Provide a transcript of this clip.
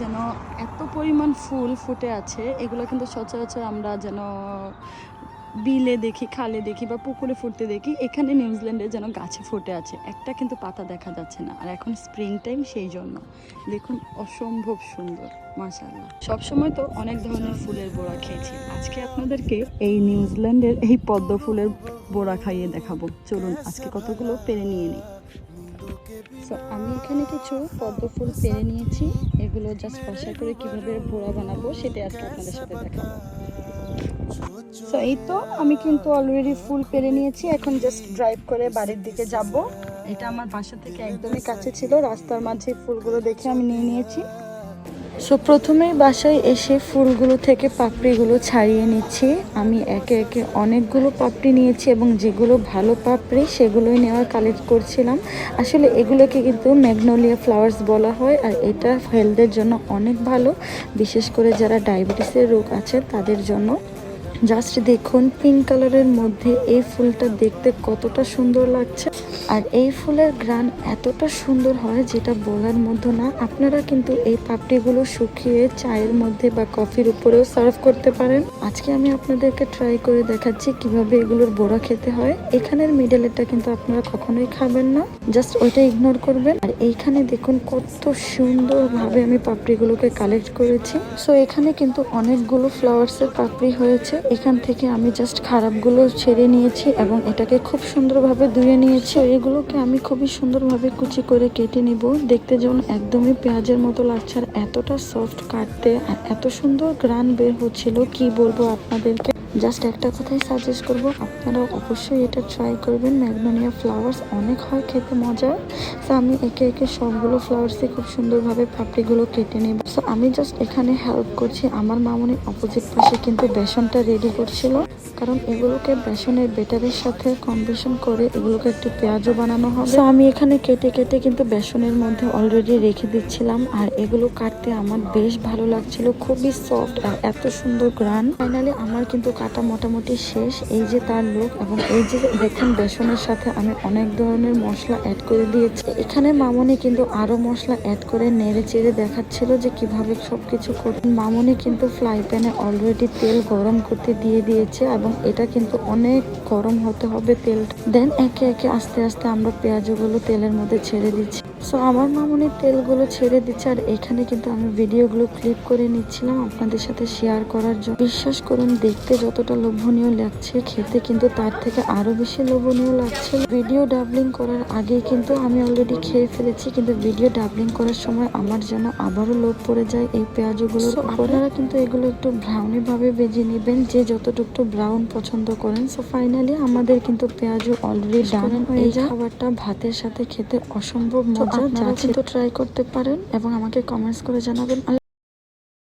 যেন এত পরিমাণ ফুল ফুটে আছে, এগুলো কিন্তু সচরাচর আমরা যেন বিলে দেখি, খালে দেখি বা পুকুরে ফুটতে দেখি, এখানে নিউজিল্যান্ডে যেন গাছে ফুটে আছে। একটা কিন্তু পাতা দেখা যাচ্ছে না, আর এখন স্প্রিং টাইম সেই জন্য। দেখুন, অসম্ভব সুন্দর, মাশাআল্লাহ। সবসময় তো অনেক ধরনের ফুলের বোড়া খেয়েছি। আজকে আপনাদেরকে এই নিউজিল্যান্ডের এই পদ্ম ফুলের বোড়া খাইয়ে দেখাবো। চলুন, আজকে কতগুলো পেরে নিয়ে নিই। আমি এখানে কিছু পদ্ম ফুল পেরে নিয়েছি। এগুলো জাস্ট বাসা করে কীভাবে বোড়া বানাবো সেটাই আজকে আপনাদের সাথে দেখাবো। সো এই তো আমি কিন্তু অলরেডি ফুল পেরে নিয়েছি। এখন জাস্ট ড্রাইভ করে বাড়ির দিকে যাব। এটা আমার বাসা থেকে একদমই কাছে ছিল। রাস্তার মাঝে ফুলগুলো দেখে আমি নিয়ে নিয়েছি। সো প্রথমেই বাসায় এসে ফুলগুলো থেকে পাপড়িগুলো ছাড়িয়ে নিচ্ছি। আমি একে একে অনেকগুলো পাপড়ি নিয়েছি এবং যেগুলো ভালো পাপড়ি সেগুলোই নেওয়ার কালেক্ট করছিলাম। আসলে এগুলোকে কিন্তু ম্যাগনোলিয়া ফ্লাওয়ার্স বলা হয় আর এটা হেলথের জন্য অনেক ভালো। বিশেষ করে যারা ডায়াবেটিসের রোগ আছে তাদের জন্য। জাস্ট দেখুন পিঙ্ক কালারের মধ্যে এই ফুলটা দেখতে কতটা সুন্দর লাগছে। আর এই ফুলের গ্রান এতটা সুন্দর হয় যেটা বলার মধ্যে না। আপনারা কিন্তু এই পাপড়িগুলো শুকিয়ে চায়ের মধ্যে বা কফির উপরেও সার্ভ করতে পারেন। আজকে আমি আপনাদেরকে ট্রাই করে দেখাচ্ছি কীভাবে এগুলোর বোড়া খেতে হয়। এখানের মিডলেরটা কিন্তু আপনারা কখনোই খাবেন না। জাস্ট ওইটা ইগনোর করবেন। আর এইখানে দেখুন কত সুন্দরভাবে আমি পাপড়িগুলোকে কালেক্ট করেছি। সো এখানে কিন্তু অনেকগুলো ফ্লাওয়ার্সের পাপড়ি হয়েছে। এখান থেকে আমি জাস্ট খারাপগুলো ছেড়ে নিয়েছি এবং এটাকে খুব সুন্দরভাবে ধুয়ে নিয়েছি। এগুলোকে আমি খুবই সুন্দরভাবে কুচি করে কেটে নিব। দেখতে যেমন একদমই পেঁয়াজের মতো লাগছে, আর এতটা সফট কাটতে আর এত সুন্দর গ্রান বের হচ্ছিল, কি বলব আপনাদেরকে? জাস্ট একটা কথাই সাজেস্ট করব আপনারা অবশ্যই এটা ট্রাই করবেন। ম্যাগনোনিয়া ফ্লাওয়ার্স অনেক হয় খেতে, মজার। সো আমি একে একে সবগুলো ফ্লাওয়ার্সে খুব সুন্দরভাবে পাপড়িগুলো কেটে নেব। সো আমি জাস্ট এখানে হেল্প করছি। আমার মামনি অপোজিট পাশে কিন্তু বেসনটা রেডি করছিল। কারণ এগুলোকে বেসনের বেটারের সাথে কম্বিনেশন করে এগুলোকে একটু পেঁয়াজও বানানো হবে। তো আমি এখানে কেটে কেটে কিন্তু বেসনের মধ্যে অলরেডি রেখে দিচ্ছিলাম। আর এগুলো কাটতে আমার বেশ ভালো লাগছিল। খুবই সফট আর এত সুন্দর গ্রান ফাইনালি আমার কিন্তু কাটা মোটামুটি শেষ। এই যে তার লুক এবং এই যে দেখুন বেসনের সাথে আমি অনেক ধরনের মশলা অ্যাড করে দিয়েছি। এখানে মামনি কিন্তু আরও মশলা অ্যাড করে নেড়ে চেড়ে দেখাচ্ছিল যে কীভাবে সব কিছু করতে মামনি কিন্তু ফ্রাই প্যানে অলরেডি তেল গরম করতে দিয়ে দিয়েছে এবং এটা কিন্তু অনেক গরম হতে হবে তেলটা। দেন একে একে আস্তে আস্তে আমরা পেঁয়াজগুলো তেলের মধ্যে ছেড়ে দিচ্ছি। সো আমার মামনি তেলগুলো ছেড়ে দিচ্ছে আর এখানে কিন্তু আমি ভিডিওগুলো ক্লিপ করে নিচ্ছিলাম আপনাদের সাথে শেয়ার করার জন্য। বিশ্বাস করুন দেখতে যতটা লোভনীয় লাগছে খেতে কিন্তু তার থেকে আরও বেশি লোভনীয় লাগছে। ভিডিও ডাবলিং করার আগে কিন্তু আমি অলরেডি খেয়ে ফেলেছি কিন্তু ভিডিও ডাবলিং করার সময় আমার যেন আবারও লোভ পড়ে যায় এই পেঁয়াজগুলো আপনারা কিন্তু এগুলো একটু ব্রাউনি ভাবে বেজে নেবেন যে যতটুকু ব্রাউন পছন্দ করেন। সো ফাইনালি আমাদের কিন্তু পেঁয়াজও অলরেডি ডান এই খাবারটা ভাতের সাথে খেতে অসম্ভব মজা যা কিন্তু ট্রাই করতে পারেন এবং আমাকে কমেন্টস করে জানাবেন।